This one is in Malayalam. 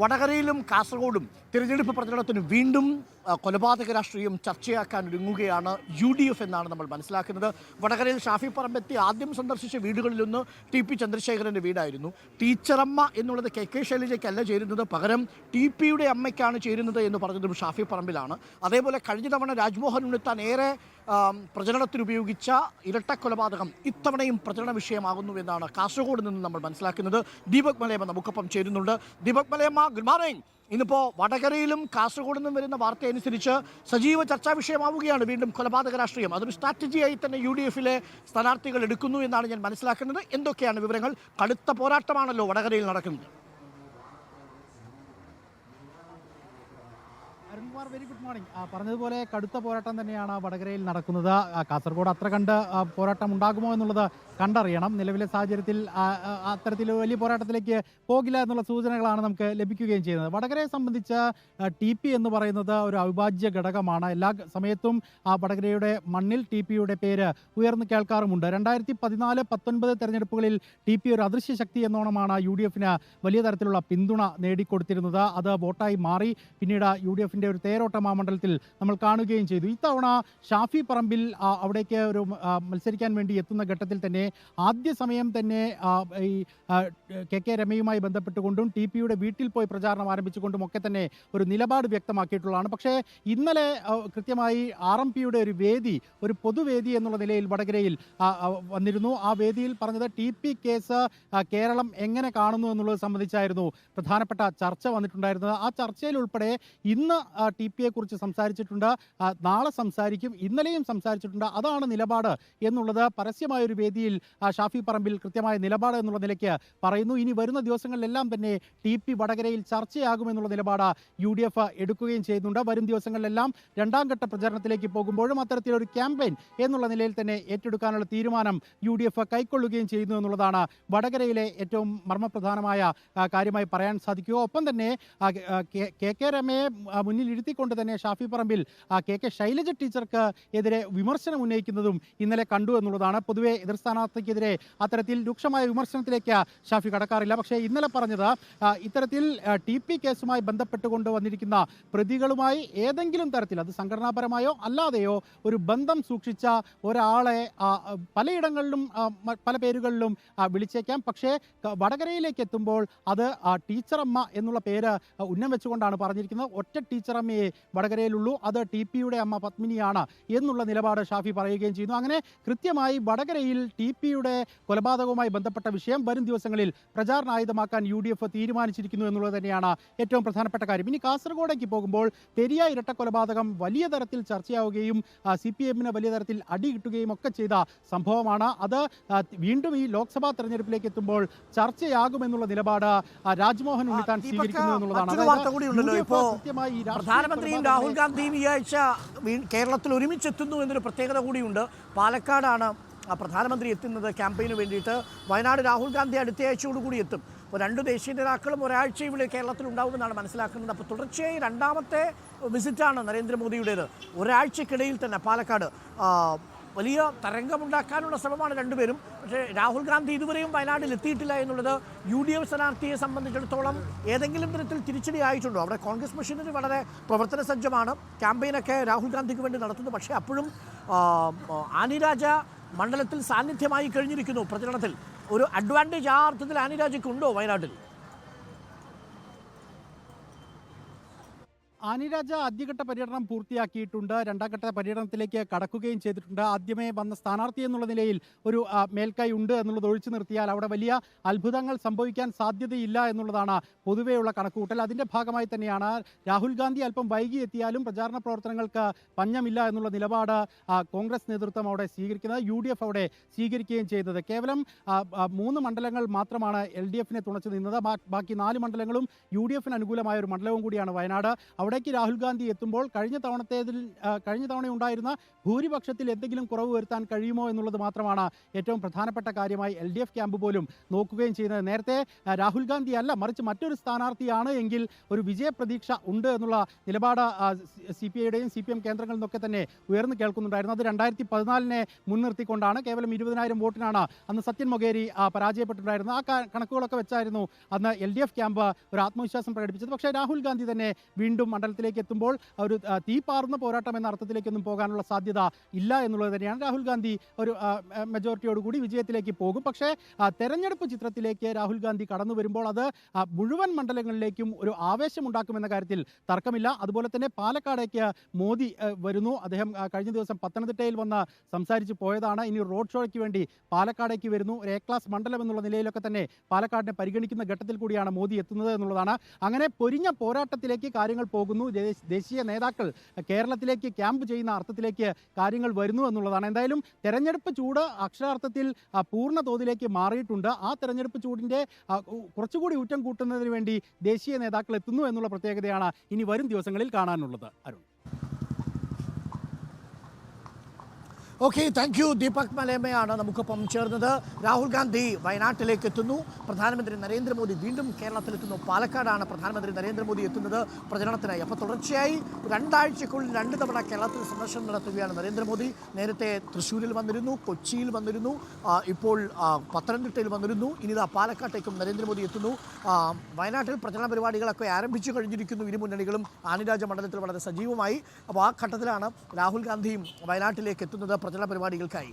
വടകരയിലും കാസർഗോഡും തിരഞ്ഞെടുപ്പ് പ്രചരണത്തിന് വീണ്ടും കൊലപാതക രാഷ്ട്രീയം ചർച്ചയാക്കാൻ ഒരുങ്ങുകയാണ് യു ഡി എഫ് എന്നാണ് നമ്മൾ മനസ്സിലാക്കുന്നത്. വടകരയിൽ ഷാഫി പറമ്പെത്തി ആദ്യം സന്ദർശിച്ച വീടുകളിലൊന്ന് ടി പി ചന്ദ്രശേഖരന്റെ വീടായിരുന്നു. ടീച്ചറമ്മ എന്നുള്ളത് കെ കെ ശൈലജയ്ക്കല്ല ചേരുന്നത്. പകരം ടി പിയുടെ അമ്മയ്ക്കാണ് ചേരുന്നത് എന്ന് പറഞ്ഞതും ഷാഫി പറമ്പിലാണ്. അതേപോലെ കഴിഞ്ഞ തവണ രാജ്മോഹൻ ഉണ്ണിത്താൻ ഏറെ പ്രചരണത്തിന് ഉപയോഗിച്ച ഇരട്ട കൊലപാതകം ഇത്തവണയും പ്രചരണ വിഷയമാകുന്നു എന്നാണ് കാസർഗോഡ് നിന്ന് നമ്മൾ മനസ്സിലാക്കുന്നത്. ദീപക് മലയമ്മ നമുക്കൊപ്പം ചേരുന്നുണ്ട്. ദീപക് മലയമ്മ ഗുഡ് മോർണിംഗ് ഇന്നിപ്പോൾ വടകരയിലും കാസർഗോഡ് നിന്നും വരുന്ന വാർത്ത അനുസരിച്ച് സജീവ ചർച്ചാ വിഷയമാവുകയാണ് വീണ്ടും കൊലപാതക രാഷ്ട്രീയം. അതൊരു സ്ട്രാറ്റജിയായി തന്നെ യു ഡി എഫിലെ സ്ഥാനാർത്ഥികൾ എടുക്കുന്നു എന്നാണ് ഞാൻ മനസ്സിലാക്കുന്നത്. എന്തൊക്കെയാണ് വിവരങ്ങൾ? കടുത്ത പോരാട്ടമാണല്ലോ വടകരയിൽ നടക്കുന്നത്. അരുൺകുമാർ വെരി ഗുഡ് മോർണിംഗ് പറഞ്ഞതുപോലെ കടുത്ത പോരാട്ടം തന്നെയാണ് വടകരയിൽ നടക്കുന്നത്. കാസർഗോഡ് അത്ര കണ്ട് പോരാട്ടം ഉണ്ടാകുമോ എന്നുള്ളത് കണ്ടറിയണം. നിലവിലെ സാഹചര്യത്തിൽ അത്തരത്തിൽ വലിയ പോരാട്ടത്തിലേക്ക് പോകില്ല എന്നുള്ള സൂചനകളാണ് നമുക്ക് ലഭിക്കുകയും ചെയ്യുന്നത്. വടകരയെ സംബന്ധിച്ച് ടി പി എന്ന് പറയുന്നത് ഒരു അവിഭാജ്യ ഘടകമാണ്. എല്ലാ സമയത്തും ആ വടകരയുടെ മണ്ണിൽ ടി പിയുടെ പേര് ഉയർന്നു കേൾക്കാറുമുണ്ട്. രണ്ടായിരത്തി പതിനാല് പത്തൊൻപത് തെരഞ്ഞെടുപ്പുകളിൽ ടി പി ഒരു അദൃശ്യ ശക്തി എന്നോണമാണ് യു ഡി എഫിന് വലിയ തരത്തിലുള്ള പിന്തുണ നേടിക്കൊടുത്തിരുന്നത്. അത് വോട്ടായി മാറി. പിന്നീട് യു ഡി എഫിന്റെ ഒരു തേരോട്ടം മാമണ്ഡലത്തിൽ മണ്ഡലത്തിൽ നമ്മൾ കാണുകയും ചെയ്തു. ഇത്തവണ ഷാഫി പറമ്പിൽ അവിടേക്ക് ഒരു മത്സരിക്കാൻ വേണ്ടി എത്തുന്ന ഘട്ടത്തിൽ തന്നെ ആദ്യ സമയം തന്നെ ഈ കെ കെ രമയുമായി ബന്ധപ്പെട്ടുകൊണ്ടും ടി പിയുടെ വീട്ടിൽ പോയി പ്രചാരണം ആരംഭിച്ചുകൊണ്ടും ഒക്കെ തന്നെ ഒരു നിലപാട് വ്യക്തമാക്കിയിട്ടുള്ളതാണ്. പക്ഷേ ഇന്നലെ കൃത്യമായി ആർ എം പിയുടെ ഒരു വേദി ഒരു പൊതുവേദി എന്നുള്ള നിലയിൽ വടകരയിൽ വന്നിരുന്നു. ആ വേദിയിൽ പറഞ്ഞത് ടി പി കേസ് കേരളം എങ്ങനെ കാണുന്നു എന്നുള്ളത് സംബന്ധിച്ചായിരുന്നു പ്രധാനപ്പെട്ട ചർച്ച വന്നിട്ടുണ്ടായിരുന്നത്. ആ ചർച്ചയിൽ ഉൾപ്പെടെ ഇന്ന് ടി പിയെ കുറിച്ച് സംസാരിച്ചിട്ടുണ്ട് നാളെ സംസാരിക്കും ഇന്നലെയും സംസാരിച്ചിട്ടുണ്ട്. അതാണ് നിലപാട് എന്നുള്ളത് പരസ്യമായ ഒരു വേദിയിൽ ഷാഫി പറമ്പിൽ കൃത്യമായ നിലപാട് എന്നുള്ള നിലയ്ക്ക് പറയുന്നു. ഇനി വരുന്ന ദിവസങ്ങളിലെല്ലാം തന്നെ ടി പി വടകരയിൽ ചർച്ചയാകുമെന്നുള്ള നിലപാട് യു ഡി എഫ് എടുക്കുകയും ചെയ്യുന്നുണ്ട്. വരും ദിവസങ്ങളിലെല്ലാം രണ്ടാം ഘട്ട പ്രചാരണത്തിലേക്ക് പോകുമ്പോഴും അത്തരത്തിലൊരു ക്യാമ്പയിൻ എന്നുള്ള നിലയിൽ തന്നെ ഏറ്റെടുക്കാനുള്ള തീരുമാനം യു ഡി എഫ് കൈക്കൊള്ളുകയും ചെയ്യുന്നു എന്നുള്ളതാണ് വടകരയിലെ ഏറ്റവും മർമ്മപ്രധാനമായ കാര്യമായി പറയാൻ സാധിക്കുക. ഒപ്പം തന്നെ കെ- കെ രമയെ ആ, മുന്നിൽ ഇരുത്തിക്കൊണ്ട് തന്നെ ഷാഫി പറമ്പിൽ കെ കെ ശൈലജ ടീച്ചർക്ക് എതിരെ വിമർശനം ഉന്നയിക്കുന്നതും ഇന്നലെ കണ്ടു എന്നുള്ളതാണ്. പൊതുവെ എതിർ സ്ഥാനാർത്ഥിക്കെതിരെ അത്തരത്തിൽ രൂക്ഷമായ വിമർശനത്തിലേക്ക് ഷാഫി കടക്കാറില്ല. പക്ഷേ ഇന്നലെ പറഞ്ഞത് ഇത്തരത്തിൽ ടി പി കേസുമായി ബന്ധപ്പെട്ടുകൊണ്ട് വന്നിരിക്കുന്ന പ്രതികളുമായി ഏതെങ്കിലും തരത്തിൽ അത് സംഘടനാപരമായോ അല്ലാതെയോ ഒരു ബന്ധം സൂക്ഷിച്ച ഒരാളെ പലയിടങ്ങളിലും പല പേരുകളിലും വിളിച്ചേക്കാം. പക്ഷേ വടകരയിലേക്ക് എത്തുമ്പോൾ അത് ടീച്ചറമ്മ എന്നുള്ള പേര് ഉന്നം വെച്ചുകൊണ്ടാണ് പറഞ്ഞിരിക്കുന്നത്. ഒറ്റ ടീച്ചറമ്മയെ വടകരയിലുള്ളൂ. അത് ടി പിയുടെ അമ്മ പത്മിനിയാണ് എന്നുള്ള നിലപാട് ഷാഫി പറയുകയും ചെയ്യുന്നു. അങ്ങനെ കൃത്യമായി വടകരയിൽ ടി പിയുടെ കൊലപാതകവുമായി ബന്ധപ്പെട്ട വിഷയം വരും ദിവസങ്ങളിൽ പ്രചാരണായുധമാക്കാൻ യു ഡി എഫ് തീരുമാനിച്ചിരിക്കുന്നു എന്നുള്ളത് തന്നെയാണ് ഏറ്റവും പ്രധാനപ്പെട്ട കാര്യം. ഇനി കാസർഗോഡേക്ക് പോകുമ്പോൾ പെരിയ ഇരട്ട കൊലപാതകം വലിയ തരത്തിൽ ചർച്ചയാവുകയും സി പി എമ്മിന് വലിയ തരത്തിൽ അടി കിട്ടുകയും ഒക്കെ ചെയ്ത സംഭവമാണ്. അത് വീണ്ടും ഈ ലോക്സഭാ തെരഞ്ഞെടുപ്പിലേക്ക് എത്തുമ്പോൾ ചർച്ചയാകുമെന്നുള്ള നിലപാട് രാജ്മോഹൻ ഉണ്ണിത്താൻ സ്വീകരിക്കുന്നു എന്നുള്ളതാണ്. കൃത്യമായി പ്രധാനമന്ത്രിയും രാഹുൽ ഗാന്ധിയും ഈ ആഴ്ച കേരളത്തിൽ ഒരുമിച്ചെത്തുന്നു എന്നൊരു പ്രത്യേകത കൂടിയുണ്ട് പാലക്കാടാണ് ആ പ്രധാനമന്ത്രി എത്തുന്നത് ക്യാമ്പയിന് വേണ്ടിയിട്ട്. വയനാട് രാഹുൽ ഗാന്ധി അടുത്ത ആഴ്ചയോടുകൂടി എത്തും. അപ്പോൾ രണ്ട് ദേശീയ നേതാക്കളും ഒരാഴ്ച ഇവിടെ കേരളത്തിൽ ഉണ്ടാവുമെന്നാണ് മനസ്സിലാക്കുന്നത്. അപ്പോൾ തുടർച്ചയായി രണ്ടാമത്തെ വിസിറ്റാണ് നരേന്ദ്രമോദിയുടേത്. ഒരാഴ്ചക്കിടയിൽ തന്നെ പാലക്കാട് വലിയ തരംഗമുണ്ടാക്കാനുള്ള ശ്രമമാണ് രണ്ടുപേരും. പക്ഷേ രാഹുൽ ഗാന്ധി ഇതുവരെയും വയനാട്ടിൽ എത്തിയിട്ടില്ല എന്നുള്ളത് യു ഡി എഫ് സ്ഥാനാർത്ഥിയെ സംബന്ധിച്ചിടത്തോളം ഏതെങ്കിലും തരത്തിൽ തിരിച്ചടി ആയിട്ടുണ്ടോ? അവിടെ കോൺഗ്രസ് മെഷീനറി വളരെ പ്രവർത്തന സജ്ജമാണ്. ക്യാമ്പയിനൊക്കെ രാഹുൽ ഗാന്ധിക്ക് വേണ്ടി നടത്തുന്നു. പക്ഷേ അപ്പോഴും ആനിരാജ മണ്ഡലത്തിൽ സാന്നിധ്യമായി കഴിഞ്ഞിരിക്കുന്നു പ്രചരണത്തിൽ. ഒരു അഡ്വാന്റേജ് ആ അർത്ഥത്തിൽ ആനിരാജയ്ക്ക് ഉണ്ടോ വയനാട്ടിൽ? ആനിരാജ ആദ്യഘട്ട പര്യടനം പൂർത്തിയാക്കിയിട്ടുണ്ട്. രണ്ടാം ഘട്ട പര്യടനത്തിലേക്ക് കടക്കുകയും ചെയ്തിട്ടുണ്ട്. ആദ്യമേ വന്ന സ്ഥാനാർത്ഥി എന്നുള്ള നിലയിൽ ഒരു മേൽക്കൈ ഉണ്ട് എന്നുള്ളത് ഒഴിച്ചു നിർത്തിയാൽ അവിടെ വലിയ അത്ഭുതങ്ങൾ സംഭവിക്കാൻ സാധ്യതയില്ല എന്നുള്ളതാണ് പൊതുവെയുള്ള കണക്കുകൂട്ടൽ. അതിന്റെ ഭാഗമായി തന്നെയാണ് രാഹുൽ ഗാന്ധി അല്പം വൈകി എത്തിയാലും പ്രചാരണ പ്രവർത്തനങ്ങൾക്ക് പഞ്ഞമില്ല എന്നുള്ള നിലപാട് കോൺഗ്രസ് നേതൃത്വം അവിടെ സ്വീകരിക്കുന്നത്. യു ഡി എഫ് അവിടെ സ്വീകരിക്കുകയും ചെയ്തത്. കേവലം മൂന്ന് മണ്ഡലങ്ങൾ മാത്രമാണ് എൽ ഡി എഫിനെ തുണച്ചു നിന്നത്. ബാക്കി നാല് മണ്ഡലങ്ങളും യു ഡി എഫിന് അനുകൂലമായ ഒരു മണ്ഡലവും കൂടിയാണ് വയനാട്. അവിടെ അവിടേക്ക് രാഹുൽ ഗാന്ധി എത്തുമ്പോൾ കഴിഞ്ഞ തവണത്തേതിൽ കഴിഞ്ഞ തവണ ഉണ്ടായിരുന്ന ഭൂരിപക്ഷത്തിൽ എന്തെങ്കിലും കുറവ് വരുത്താൻ കഴിയുമോ എന്നുള്ളത് മാത്രമാണ് ഏറ്റവും പ്രധാനപ്പെട്ട കാര്യമായി എൽ ഡി എഫ് ക്യാമ്പ് പോലും നോക്കുകയും ചെയ്യുന്നത്. നേരത്തെ രാഹുൽ ഗാന്ധി അല്ല മറിച്ച് മറ്റൊരു സ്ഥാനാർത്ഥിയാണ് എങ്കിൽ ഒരു വിജയപ്രതീക്ഷ ഉണ്ട് എന്നുള്ള നിലപാട് സി പി ഐയുടെയും സി പി എം കേന്ദ്രങ്ങളിൽ നിന്നൊക്കെ തന്നെ ഉയർന്നു കേൾക്കുന്നുണ്ടായിരുന്നു. അത് രണ്ടായിരത്തി പതിനാലിനെ മുൻനിർത്തിക്കൊണ്ടാണ് കേവലം ഇരുപതിനായിരം വോട്ടിനാണ് അന്ന് സത്യൻ മൊകേരി പരാജയപ്പെട്ടിട്ടുണ്ടായിരുന്നത്. ആ കണക്കുകളൊക്കെ വെച്ചായിരുന്നു അന്ന് എൽ ഡി എഫ് ക്യാമ്പ് ഒരു ആത്മവിശ്വാസം പ്രകടിപ്പിച്ചത്. പക്ഷേ രാഹുൽ ഗാന്ധി തന്നെ വീണ്ടും മണ്ഡലത്തിലേക്ക് എത്തുമ്പോൾ ഒരു തീ തീപാറുന്ന പോരാട്ടം എന്ന അർത്ഥത്തിലേക്കൊന്നും പോകാനുള്ള സാധ്യത ഇല്ല എന്നുള്ളത് തന്നെയാണ് രാഹുൽ ഗാന്ധി ഒരു മെജോറിറ്റിയോടുകൂടി വിജയത്തിലേക്ക് പോകും. പക്ഷേ തെരഞ്ഞെടുപ്പ് ചിത്രത്തിലേക്ക് രാഹുൽ ഗാന്ധി കടന്നു വരുമ്പോൾ അത് മുഴുവൻ മണ്ഡലങ്ങളിലേക്കും ഒരു ആവേശം ആവേശമുണ്ടാക്കുമെന്ന കാര്യത്തിൽ തർക്കമില്ല. അതുപോലെ തന്നെ പാലക്കാടേക്ക് മോദി വരുന്നു. അദ്ദേഹം കഴിഞ്ഞ ദിവസം പത്തനംതിട്ടയിൽ വന്ന് സംസാരിച്ച് പോയതാണ്. ഇനി റോഡ് ഷോയ്ക്ക് വേണ്ടി പാലക്കാടേക്ക് വരുന്നു. ഒരു എ ക്ലാസ് മണ്ഡലം എന്നുള്ള നിലയിലൊക്കെ തന്നെ പാലക്കാടിനെ പരിഗണിക്കുന്ന ഘട്ടത്തിൽ കൂടിയാണ് മോദി എത്തുന്നത് എന്നുള്ളതാണ്. അങ്ങനെ പൊരിഞ്ഞ പോരാട്ടത്തിലേക്ക് കാര്യങ്ങൾ പോകുന്നു. ദേശീയ നേതാക്കൾ കേരളത്തിലേക്ക് ക്യാമ്പ് ചെയ്യുന്ന അർത്ഥത്തിലേക്ക് കാര്യങ്ങൾ വരുന്നു എന്നുള്ളതാണ്. എന്തായാലും തെരഞ്ഞെടുപ്പ് ചൂട് അക്ഷരാർത്ഥത്തിൽ പൂർണ തോതിലേക്ക് മാറിയിട്ടുണ്ട്. ആ തെരഞ്ഞെടുപ്പ് ചൂടിന്റെ കുറച്ചുകൂടി ഊറ്റം കൂട്ടുന്നതിന് വേണ്ടി ദേശീയ നേതാക്കൾ എത്തുന്നു എന്നുള്ള പ്രത്യേകതയാണ് ഇനി വരും ദിവസങ്ങളിൽ കാണാനുള്ളത്. Arun. Okay thank you Deepak മലേമയാണ് നമുക്കൊപ്പം ചേർന്നത്. രാഹുൽ ഗാന്ധി വയനാട്ടിലേക്ക് എത്തുന്നു. പ്രധാനമന്ത്രി നരേന്ദ്രമോദി വീണ്ടും കേരളത്തിലെത്തുന്നു. പാലക്കാടാണ് പ്രധാനമന്ത്രി നരേന്ദ്രമോദി എത്തുന്നത്. പ്രചരണത്തിനായി. അപ്പോൾ തുടർച്ചയായി രണ്ടാഴ്ചക്കുള്ളിൽ രണ്ട് തവണ കേരളത്തിൽ സന്ദർശനം നടത്തുകയാണ് നരേന്ദ്രമോദി. നേരത്തെ തൃശ്ശൂരിൽ വന്നിരുന്നു കൊച്ചിയിൽ വന്നിരുന്നു ഇപ്പോൾ പത്തനംതിട്ടയിൽ വന്നിരുന്നു. ഇനി ഇതാ പാലക്കാട്ടേക്കും നരേന്ദ്രമോദി എത്തുന്നു. വയനാട്ടിൽ പ്രചരണ പരിപാടികളൊക്കെ ആരംഭിച്ചു കഴിഞ്ഞിരിക്കുന്നു. ഇരു മുന്നണികളും ആനിരാജ മണ്ഡലത്തിൽ വളരെ സജീവമായി. അപ്പോൾ ആ ഘട്ടത്തിലാണ് രാഹുൽ ഗാന്ധിയും വയനാട്ടിലേക്ക് എത്തുന്നത്. പ്രചരണ പരിപാടികൾക്കായി